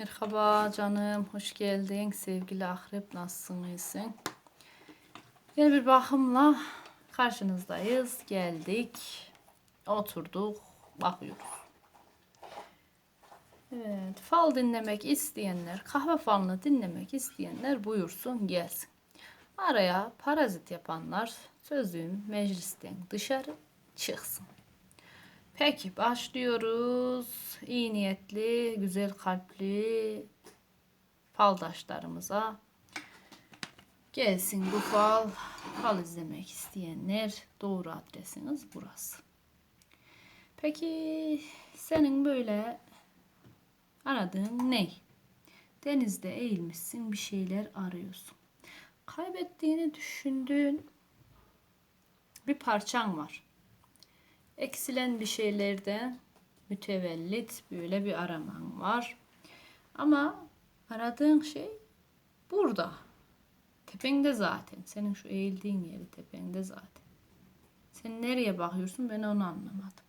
Merhaba canım, hoş geldin. Sevgili akrep, nasılsın, iyisin? Yeni bir bakımla karşınızdayız. Geldik, oturduk, bakıyoruz. Evet, fal dinlemek isteyenler, kahve falını dinlemek isteyenler buyursun gelsin. Araya parazit yapanlar sözüm meclisten dışarı çıksın. Peki başlıyoruz. İyi niyetli, güzel kalpli faldaşlarımıza gelsin bu fal. Fal izlemek isteyenler doğru adresiniz burası. Peki senin böyle aradığın ne? Denizde eğilmişsin bir şeyler arıyorsun. Kaybettiğini düşündüğün bir parçan var eksilen bir şeylerde mütevellit böyle bir araman var. Ama aradığın şey burada. Tepende zaten. Senin şu eğildiğin yeri tepende zaten. Sen nereye bakıyorsun ben onu anlamadım.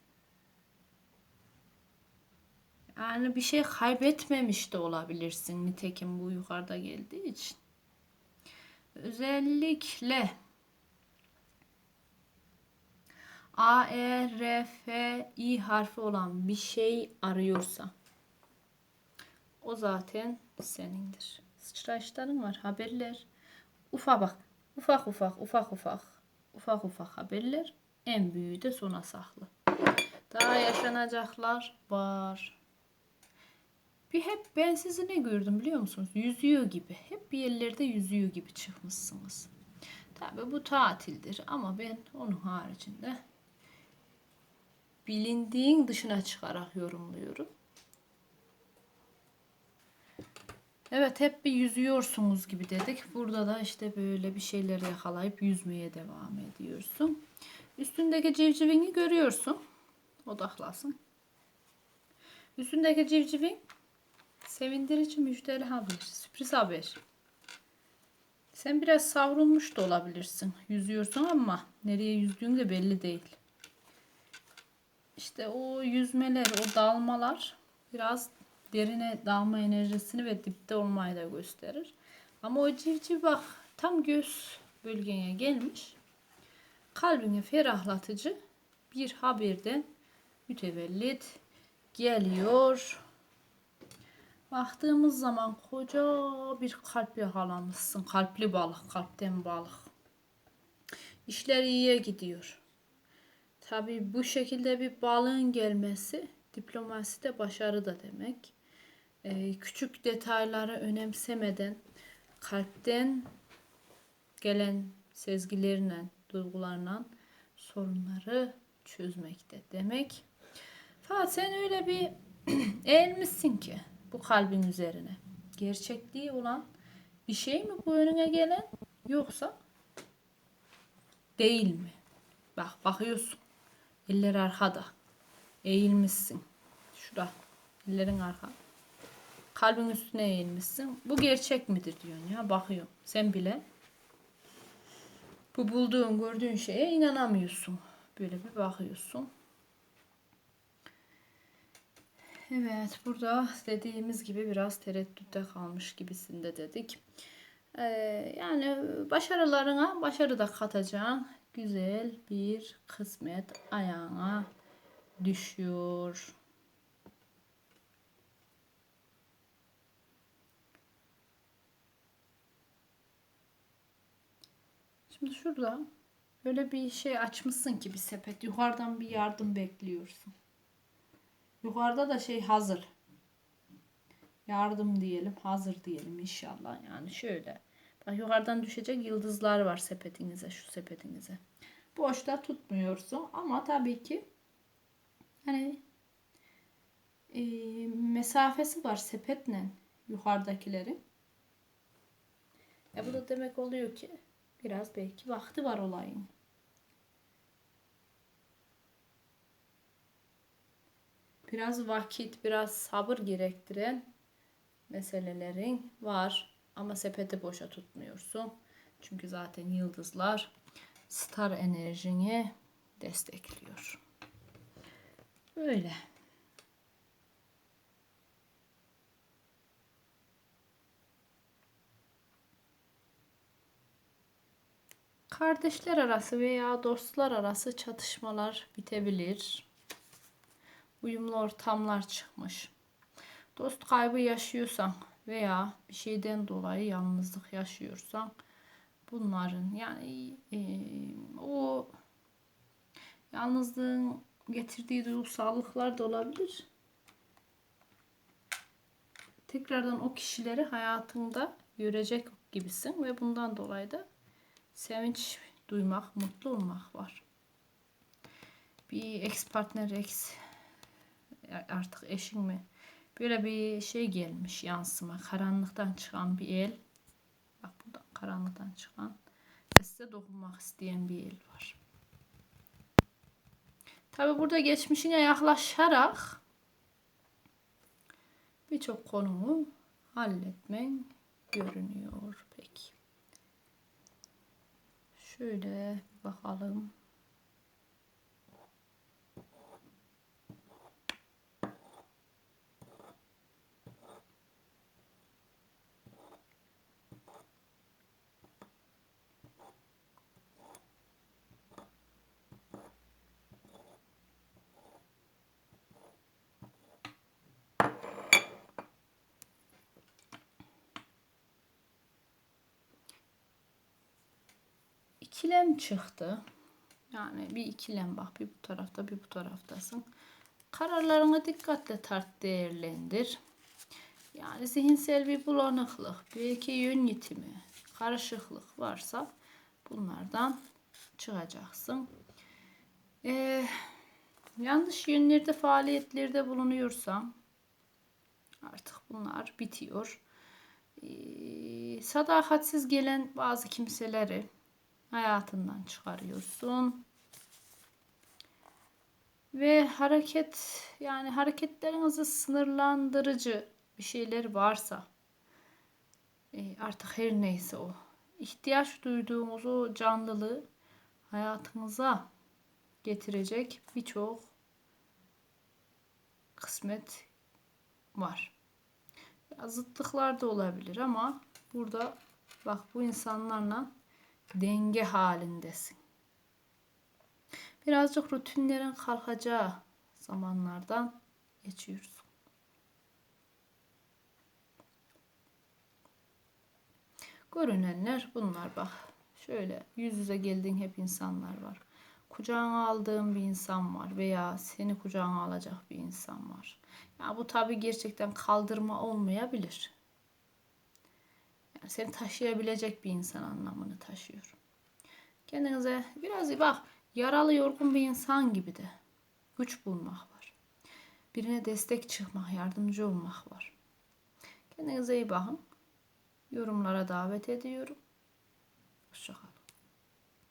Yani bir şey kaybetmemiş de olabilirsin. Nitekim bu yukarıda geldiği için. Özellikle A, E, R, F, I harfi olan bir şey arıyorsa o zaten senindir. Sıçrayışların var, haberler. Ufak bak, ufak ufak, ufak ufak, ufak ufak haberler. En büyüğü de sona saklı. Daha yaşanacaklar var. Bir hep ben sizi ne gördüm biliyor musunuz? Yüzüyor gibi. Hep bir yerlerde yüzüyor gibi çıkmışsınız. Tabi bu tatildir ama ben onun haricinde bilindiğin dışına çıkarak yorumluyorum. Evet hep bir yüzüyorsunuz gibi dedik. Burada da işte böyle bir şeyler yakalayıp yüzmeye devam ediyorsun. Üstündeki civcivini görüyorsun. Odaklasın. Üstündeki civcivin sevindirici müjdeli haber. Sürpriz haber. Sen biraz savrulmuş da olabilirsin. Yüzüyorsun ama nereye yüzdüğün de belli değil işte o yüzmeler, o dalmalar biraz derine dalma enerjisini ve dipte olmayı da gösterir. Ama o civciv bak tam göz bölgene gelmiş. Kalbini ferahlatıcı bir haberden mütevellit geliyor. Baktığımız zaman koca bir kalp yakalamışsın. Kalpli balık, kalpten balık. İşler iyiye gidiyor. Tabi bu şekilde bir balığın gelmesi diplomasi de başarı da demek. Ee, küçük detayları önemsemeden kalpten gelen sezgilerle, duygularla sorunları çözmekte demek. Fakat sen öyle bir eğilmişsin ki bu kalbin üzerine. Gerçekliği olan bir şey mi bu önüne gelen yoksa değil mi? Bak bakıyorsun. Eller arkada. Eğilmişsin. Şurada. Ellerin arka. Kalbin üstüne eğilmişsin. Bu gerçek midir diyorsun ya. Bakıyorum. Sen bile bu bulduğun, gördüğün şeye inanamıyorsun. Böyle bir bakıyorsun. Evet burada dediğimiz gibi biraz tereddütte kalmış gibisinde dedik. Ee, yani başarılarına başarı da katacaksın güzel bir kısmet ayağına düşüyor. Şimdi şurada böyle bir şey açmışsın ki bir sepet. Yukarıdan bir yardım bekliyorsun. Yukarıda da şey hazır. Yardım diyelim, hazır diyelim inşallah. Yani şöyle yukarıdan düşecek yıldızlar var sepetinize, şu sepetinize. Boşta tutmuyorsun ama tabii ki hani e, mesafesi var sepetle yukarıdakilerin. E bu da demek oluyor ki biraz belki vakti var olayın. Biraz vakit, biraz sabır gerektiren meselelerin var. Ama sepeti boşa tutmuyorsun. Çünkü zaten yıldızlar star enerjini destekliyor. Böyle. Kardeşler arası veya dostlar arası çatışmalar bitebilir. Uyumlu ortamlar çıkmış. Dost kaybı yaşıyorsan veya bir şeyden dolayı yalnızlık yaşıyorsan bunların yani e, o yalnızlığın getirdiği duygusallıklar da olabilir. Tekrardan o kişileri hayatında görecek gibisin ve bundan dolayı da sevinç duymak, mutlu olmak var. Bir ex partner, ex artık eşin mi? Böyle bir şey gelmiş yansıma. Karanlıktan çıkan bir el. Bak buradan karanlıktan çıkan ve size dokunmak isteyen bir el var. Tabi burada geçmişine yaklaşarak birçok konumu halletmen görünüyor. Peki. Şöyle bakalım. İkilem çıktı. Yani bir ikilem bak bir bu tarafta bir bu taraftasın. Kararlarını dikkatle tart değerlendir. Yani zihinsel bir bulanıklık, belki yön yitimi, karışıklık varsa bunlardan çıkacaksın. Ee, yanlış yönlerde faaliyetlerde bulunuyorsan artık bunlar bitiyor. Ee, sadakatsiz gelen bazı kimseleri hayatından çıkarıyorsun. Ve hareket yani hareketlerinizi sınırlandırıcı bir şeyler varsa e, artık her neyse o ihtiyaç duyduğunuz o canlılığı hayatınıza getirecek birçok kısmet var. Zıtlıklar da olabilir ama burada bak bu insanlarla denge halindesin. Birazcık rutinlerin kalkacağı zamanlardan geçiyoruz. Görünenler bunlar bak. Şöyle yüz yüze geldiğin hep insanlar var. Kucağına aldığın bir insan var veya seni kucağına alacak bir insan var. Ya bu tabi gerçekten kaldırma olmayabilir. Yani seni taşıyabilecek bir insan anlamını taşıyor. Kendinize biraz bak yaralı yorgun bir insan gibi de güç bulmak var. Birine destek çıkmak, yardımcı olmak var. Kendinize iyi bakın. Yorumlara davet ediyorum.